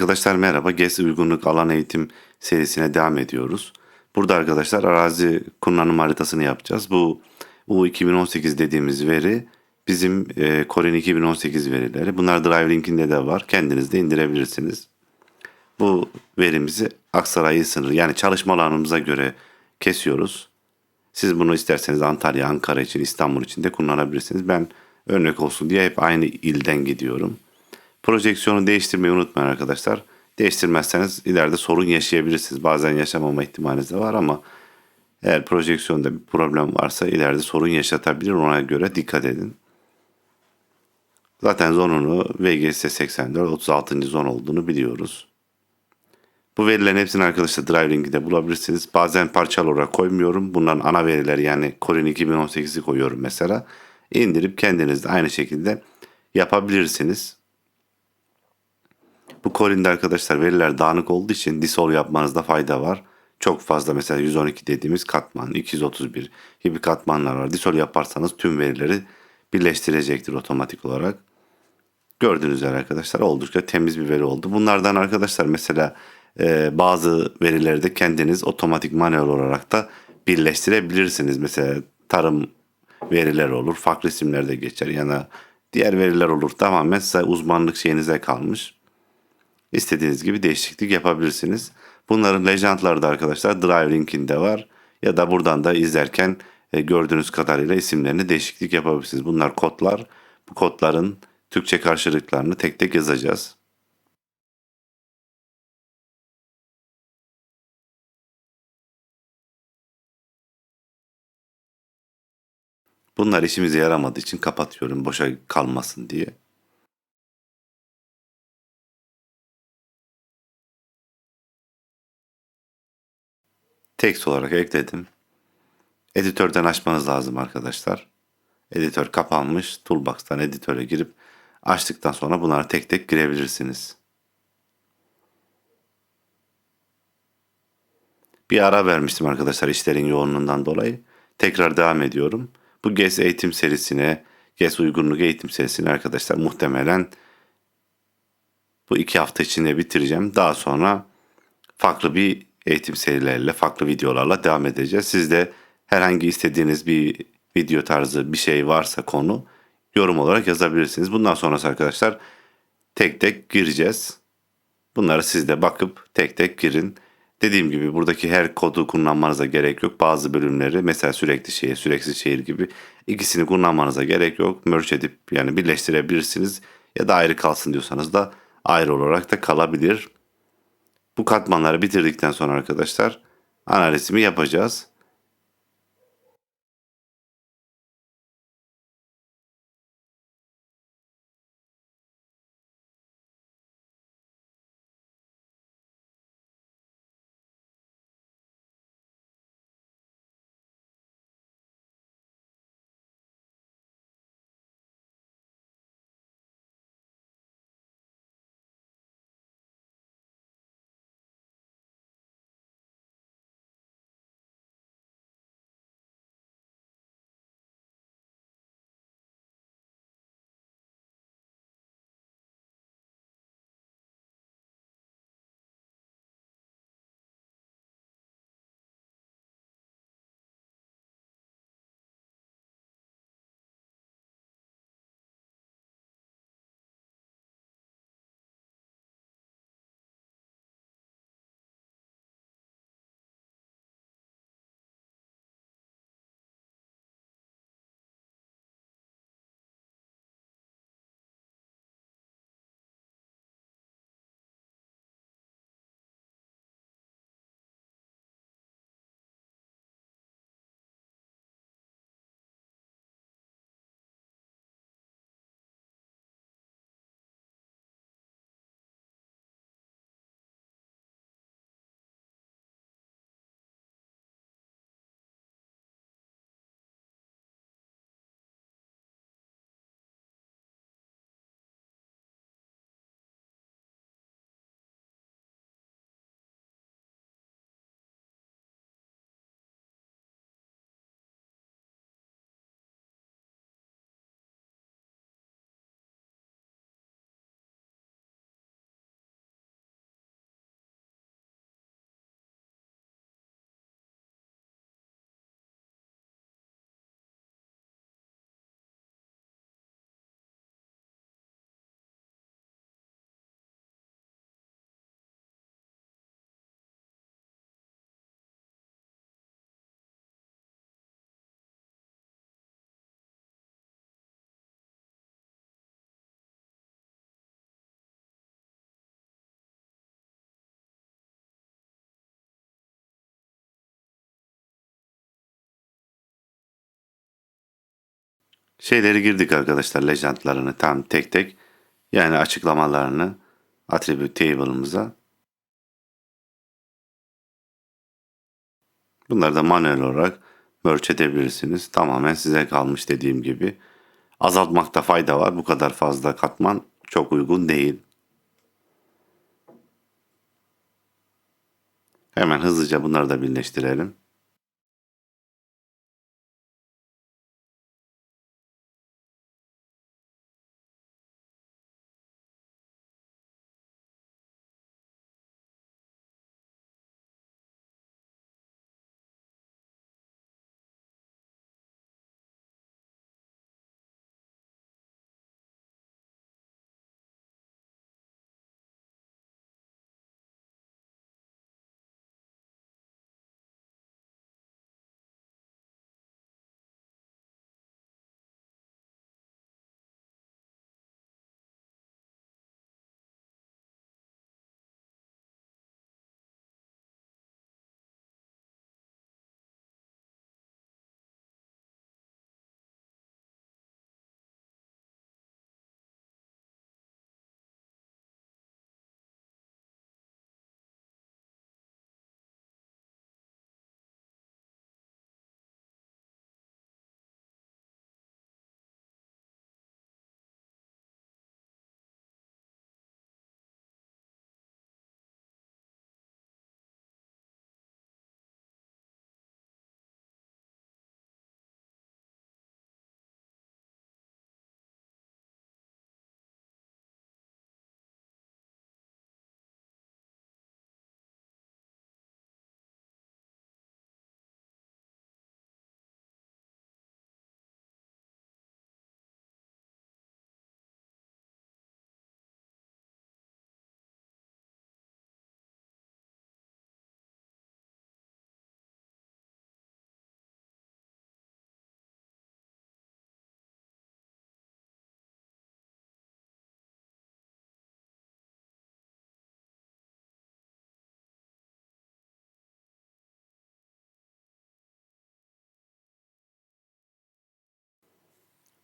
Arkadaşlar merhaba. GES uygunluk alan eğitim serisine devam ediyoruz. Burada arkadaşlar arazi kullanım haritasını yapacağız. Bu U2018 dediğimiz veri bizim e, Corin 2018 verileri. Bunlar Drive de var. Kendiniz de indirebilirsiniz. Bu verimizi Aksaray sınırı yani çalışma alanımıza göre kesiyoruz. Siz bunu isterseniz Antalya, Ankara için, İstanbul için de kullanabilirsiniz. Ben örnek olsun diye hep aynı ilden gidiyorum. Projeksiyonu değiştirmeyi unutmayın arkadaşlar. Değiştirmezseniz ileride sorun yaşayabilirsiniz. Bazen yaşamama ihtimaliniz de var ama eğer projeksiyonda bir problem varsa ileride sorun yaşatabilir. Ona göre dikkat edin. Zaten zonunu VGS 84 36. zon olduğunu biliyoruz. Bu verilerin hepsini arkadaşlar Drive Link'de bulabilirsiniz. Bazen parçalı olarak koymuyorum. Bunların ana verileri yani Corin 2018'i koyuyorum mesela. İndirip kendiniz de aynı şekilde yapabilirsiniz. Bu Corin'de arkadaşlar veriler dağınık olduğu için disol yapmanızda fayda var. Çok fazla mesela 112 dediğimiz katman, 231 gibi katmanlar var. Disol yaparsanız tüm verileri birleştirecektir otomatik olarak. Gördüğünüz üzere arkadaşlar oldukça temiz bir veri oldu. Bunlardan arkadaşlar mesela e, bazı verileri de kendiniz otomatik manuel olarak da birleştirebilirsiniz. Mesela tarım veriler olur, farklı isimler de geçer ya da diğer veriler olur. Tamamen size uzmanlık şeyinize kalmış. İstediğiniz gibi değişiklik yapabilirsiniz. Bunların legendları da arkadaşlar Drive linkinde var. Ya da buradan da izlerken e, gördüğünüz kadarıyla isimlerini değişiklik yapabilirsiniz. Bunlar kodlar. Bu kodların Türkçe karşılıklarını tek tek yazacağız. Bunlar işimize yaramadığı için kapatıyorum boşa kalmasın diye. Text olarak ekledim. Editörden açmanız lazım arkadaşlar. Editör kapanmış. Toolbox'tan editöre girip açtıktan sonra bunlara tek tek girebilirsiniz. Bir ara vermiştim arkadaşlar işlerin yoğunluğundan dolayı. Tekrar devam ediyorum. Bu GES eğitim serisine, GES uygunluk eğitim serisine arkadaşlar muhtemelen bu iki hafta içinde bitireceğim. Daha sonra farklı bir eğitim serileriyle, farklı videolarla devam edeceğiz. Siz de herhangi istediğiniz bir video tarzı bir şey varsa konu yorum olarak yazabilirsiniz. Bundan sonrası arkadaşlar tek tek gireceğiz. Bunları siz de bakıp tek tek girin. Dediğim gibi buradaki her kodu kullanmanıza gerek yok. Bazı bölümleri mesela sürekli şehir, sürekli şehir gibi ikisini kullanmanıza gerek yok. Merge edip yani birleştirebilirsiniz. Ya da ayrı kalsın diyorsanız da ayrı olarak da kalabilir. Bu katmanları bitirdikten sonra arkadaşlar analizimi yapacağız. Şeyleri girdik arkadaşlar legendlarını tam tek tek. Yani açıklamalarını attribute table'ımıza. Bunları da manuel olarak merge edebilirsiniz. Tamamen size kalmış dediğim gibi. Azaltmakta fayda var. Bu kadar fazla katman çok uygun değil. Hemen hızlıca bunları da birleştirelim.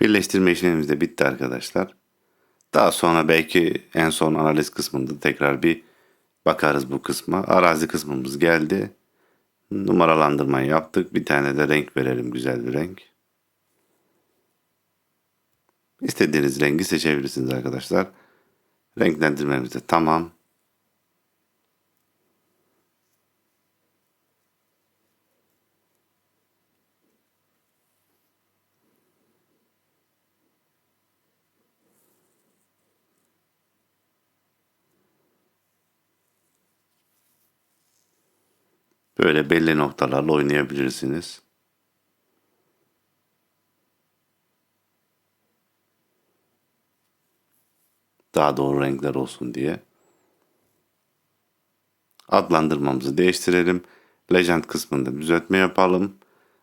Birleştirme işlemimiz de bitti arkadaşlar. Daha sonra belki en son analiz kısmında tekrar bir bakarız bu kısma. Arazi kısmımız geldi. Numaralandırmayı yaptık. Bir tane de renk verelim. Güzel bir renk. İstediğiniz rengi seçebilirsiniz arkadaşlar. Renklendirmemiz de tamam. Böyle belli noktalarla oynayabilirsiniz. Daha doğru renkler olsun diye. Adlandırmamızı değiştirelim. Legend kısmında düzeltme yapalım.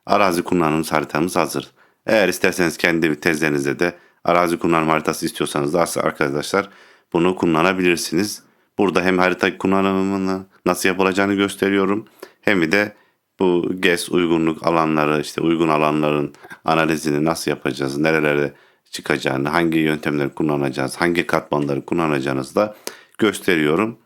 Arazi kullanım haritamız hazır. Eğer isterseniz kendi tezlerinizde de arazi kullanım haritası istiyorsanız da arkadaşlar bunu kullanabilirsiniz. Burada hem harita kullanımını nasıl yapılacağını gösteriyorum. Hem de bu GES uygunluk alanları işte uygun alanların analizini nasıl yapacağız, nerelere çıkacağını, hangi yöntemleri kullanacağız, hangi katmanları kullanacağınızı da gösteriyorum.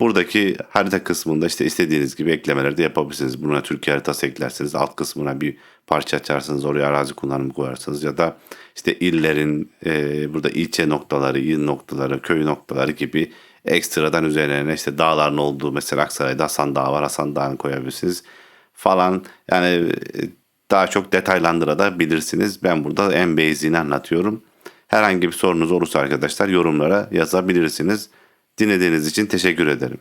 Buradaki harita kısmında işte istediğiniz gibi eklemeler de yapabilirsiniz. Buna Türkiye haritası eklerseniz alt kısmına bir parça açarsınız oraya arazi kullanımı koyarsınız ya da işte illerin e, burada ilçe noktaları, il noktaları, köy noktaları gibi ekstradan üzerine işte dağların olduğu mesela Aksaray'da Hasan Dağı var Hasan Dağı'nı koyabilirsiniz falan yani e, daha çok detaylandırabilirsiniz. Ben burada en basic'ini anlatıyorum. Herhangi bir sorunuz olursa arkadaşlar yorumlara yazabilirsiniz. Dinlediğiniz için teşekkür ederim.